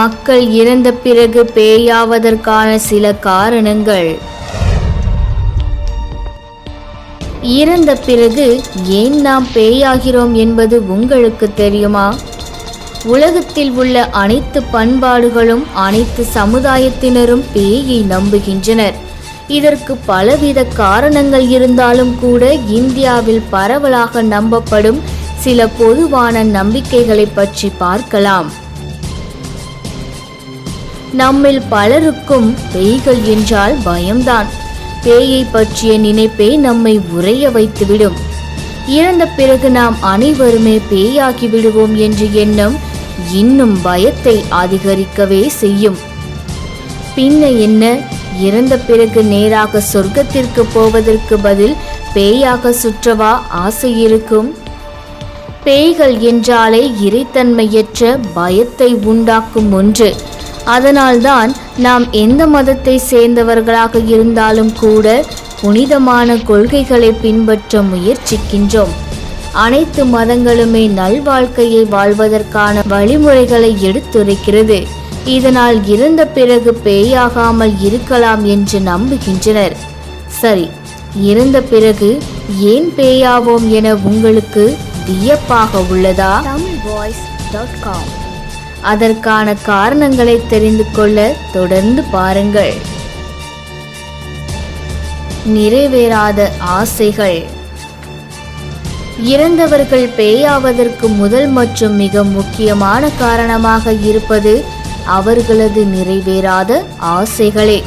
மக்கள் இறந்த பிறகு பேயாவதற்கான சில காரணங்கள். இறந்த பிறகு ஏன் நாம் பேயாகிறோம் என்பது உங்களுக்கு தெரியுமா? உலகத்தில் உள்ள அனைத்து பண்பாடுகளும் அனைத்து சமுதாயத்தினரும் பேயை நம்புகின்றனர். இதற்கு பலவித காரணங்கள் இருந்தாலும் கூட இந்தியாவில் பரவலாக நம்பப்படும் சில பொதுவான நம்பிக்கைகளை பற்றி பார்க்கலாம். நம்மில் பலருக்கும் பேய்கள் என்றால் பயம்தான். பேயை பற்றிய நினைப்பே நம்மை உறைய வைத்துவிடும். இறந்த பிறகு நாம் அனைவருமே பேயாகி விடுவோம் என்ற எண்ணம் இன்னும் பயத்தை அதிகரிக்கவே செய்யும். பின்ன என்ன? இறந்த பிறகு நேராக சொர்க்கத்திற்கு போவதற்கு பதில் பேயாக சுற்றவா ஆசை இருக்கும்? பேய்கள் என்றாலே இறைத்தன்மையற்ற பயத்தை உண்டாக்கும் ஒன்று. அதனால்தான் நாம் எந்த மதத்தை சேர்ந்தவர்களாக இருந்தாலும் கூட புனிதமான கொள்கைகளை பின்பற்ற முயற்சிக்கின்றோம். அனைத்து மதங்களுமே நல்வாழ்க்கையை வாழ்வதற்கான வழிமுறைகளை எடுத்துரைக்கிறது. இதனால் இறந்த பிறகு பேயாகாமல் இருக்கலாம் என்று நம்புகின்றனர். சரி இறந்த பிறகு ஏன் பேயாவோம் என உங்களுக்கு வியப்பாக உள்ளதா? Voice dot com. அதற்கான காரணங்களை தெரிந்து கொள்ள தொடர்ந்து பாருங்கள். நிறைவேறாத ஆசைகள். இறந்தவர்கள் பேயாவதற்கு முதல் மற்றும் மிக முக்கியமான காரணமாக இருப்பது அவர்களது நிறைவேறாத ஆசைகளே.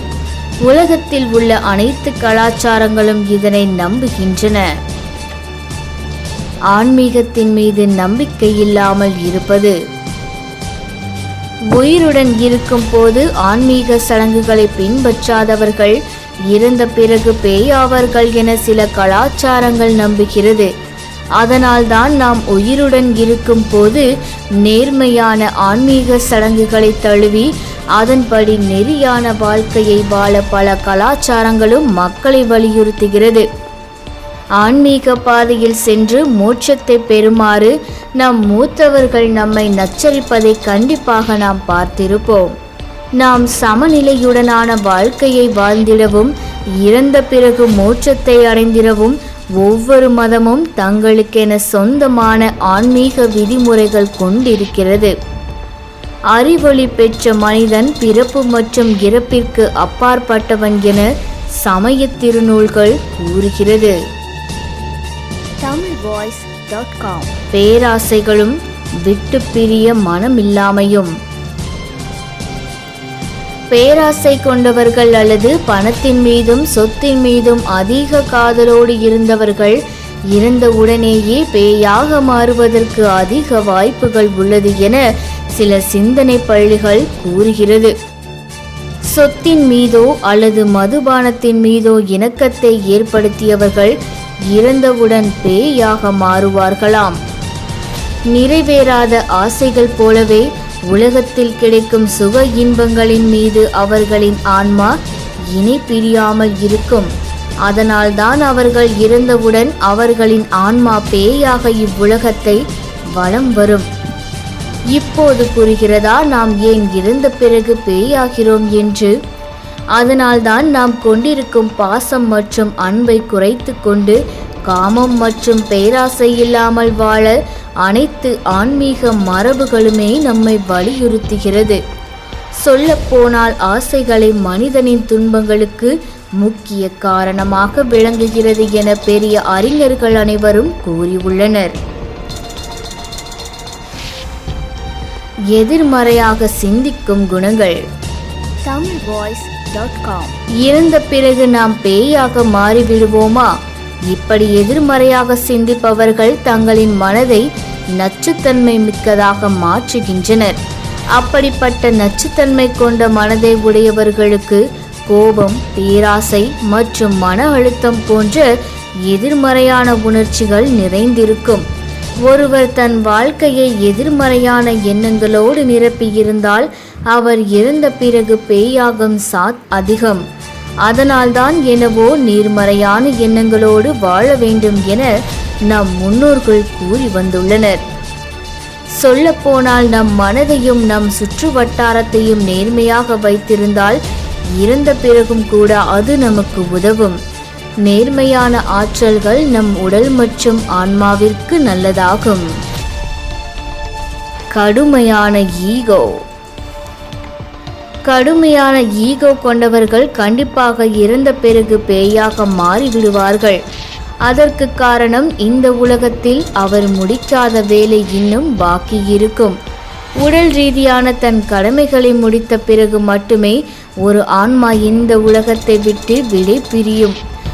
உலகத்தில் உள்ள அனைத்து கலாச்சாரங்களும் இதனை நம்புகின்றன. ஆன்மீகத்தின் மீது நம்பிக்கை இல்லாமல் இருப்பது உயிருடன் இருக்கும் போது ஆன்மீக சடங்குகளை பின்பற்றாதவர்கள் இறந்த பிறகு பேயாவார்கள் என சில கலாச்சாரங்கள் நம்புகிறது. அதனால்தான் நாம் உயிருடன் இருக்கும் போது நேர்மையான ஆன்மீக சடங்குகளை தழுவி அதன்படி நெறியான வாழ்க்கையை வாழ பல கலாச்சாரங்களும் மக்களை வலியுறுத்துகிறது. ஆன்மீக பாதையில் சென்று மோட்சத்தை பெறுமாறு நம் மூத்தவர்கள் நம்மை நச்சரிப்பதை கண்டிப்பாக நாம் பார்த்திருப்போம். நாம் சமநிலையுடனான வாழ்க்கையை வாழ்ந்திடவும் இறந்த பிறகு மோட்சத்தை அடைந்திடவும் ஒவ்வொரு மதமும் தங்களுக்கென சொந்தமான ஆன்மீக விதிமுறைகள் கொண்டிருக்கிறது. அறிவொளி பெற்ற மனிதன் பிறப்பு மற்றும் இறப்பிற்கு அப்பாற்பட்டவன் என சமய திருநூல்கள் கூறுகிறது. வாய்ஸ் டாட் காம் பேராசைகளும் விட்டு பிரிய மனமில்லாமையும். பேராசை கொண்டவர்கள் அல்லது பணத்தின் மீதும் சொத்தின் மீதும் அதிக காதலோடு இருந்தவர்கள் இருந்தவுடனேயே உடனேயே பேயாக மாறுவதற்கு அதிக வாய்ப்புகள் உள்ளது என சில சிந்தனை பள்ளிகள் கூறுகிறது. சொத்தின் மீதோ அல்லது மதுபானத்தின் மீதோ இணக்கத்தை ஏற்படுத்தியவர்கள் இறந்தவுடன் பேயாக மாறுவார்களாம். நிறைவேறாத ஆசைகள் போலவே உலகத்தில் கிடைக்கும் சுக இன்பங்களின் மீது அவர்களின் ஆன்மா இணை பிரியாமல் இருக்கும். அதனால்தான் அவர்கள் இறந்தவுடன் அவர்களின் ஆன்மா பேயாக இவ்வுலகத்தை வலம் வரும். இப்போது புரிகிறதா? நாம் ஏன் இறந்த பிறகு பேயாகிறோம் என்று அதனால்தான் நாம் கொண்டிருக்கும் பாசம் மற்றும் அன்பை குறைத்து கொண்டு காமம் மற்றும் பேராசை இல்லாமல் வாழ அனைத்து ஆன்மீக மரபுகளுமே நம்மை வலியுறுத்துகிறது. சொல்லப்போனால் ஆசைகளை மனிதனின் துன்பங்களுக்கு முக்கிய காரணமாக விளங்குகிறது என பெரிய அறிஞர்கள் அனைவரும் கூறியுள்ளனர். எதிர்மறையாக சிந்திக்கும் குணங்கள். தமிழ் வாய்ஸ் டாட் காம் இறந்த பிறகு நாம் பேயாக மாறிவிடுவோமா? இப்படி எதிர்மறையாக சிந்திப்பவர்கள் தங்களின் மனதை நச்சுத்தன்மை மிக்கதாக மாற்றுகின்றனர். அப்படிப்பட்ட நச்சுத்தன்மை கொண்ட மனதை உடையவர்களுக்கு கோபம் பேராசை மற்றும் மன அழுத்தம் போன்ற எதிர்மறையான உணர்ச்சிகள் நிறைந்திருக்கும். ஒருவர் தன் வாழ்க்கையை எதிர்மறையான எண்ணங்களோடு நிரப்பியிருந்தால் அவர் இறந்த பிறகு பேயாகும் சாத் அதிகம். அதனால்தான் எனவோ நேர்மறையான எண்ணங்களோடு வாழ வேண்டும் என நம் முன்னோர்கள் கூறி வந்துள்ளனர். சொல்லப்போனால் நம் மனதையும் நம் சுற்று வட்டாரத்தையும் நேர்மையாக வைத்திருந்தால் இறந்த பிறகும் கூட அது நமக்கு உதவும். நேர்மையான ஆற்றல்கள் நம் உடல் மற்றும் ஆன்மாவிற்கு நல்லதாகும். கடுமையான ஈகோ. கடுமையான ஈகோ கொண்டவர்கள் கண்டிப்பாக இறந்த பிறகு பேயாக மாறிவிடுவார்கள். அதற்கு காரணம் இந்த உலகத்தில் அவர் முடிக்காத வேலை இன்னும் பாக்கி இருக்கும். உடல் ரீதியான தன் கடமைகளை முடித்த பிறகு மட்டுமே ஒரு ஆன்மா இந்த உலகத்தை விட்டு விடை பிரியும்.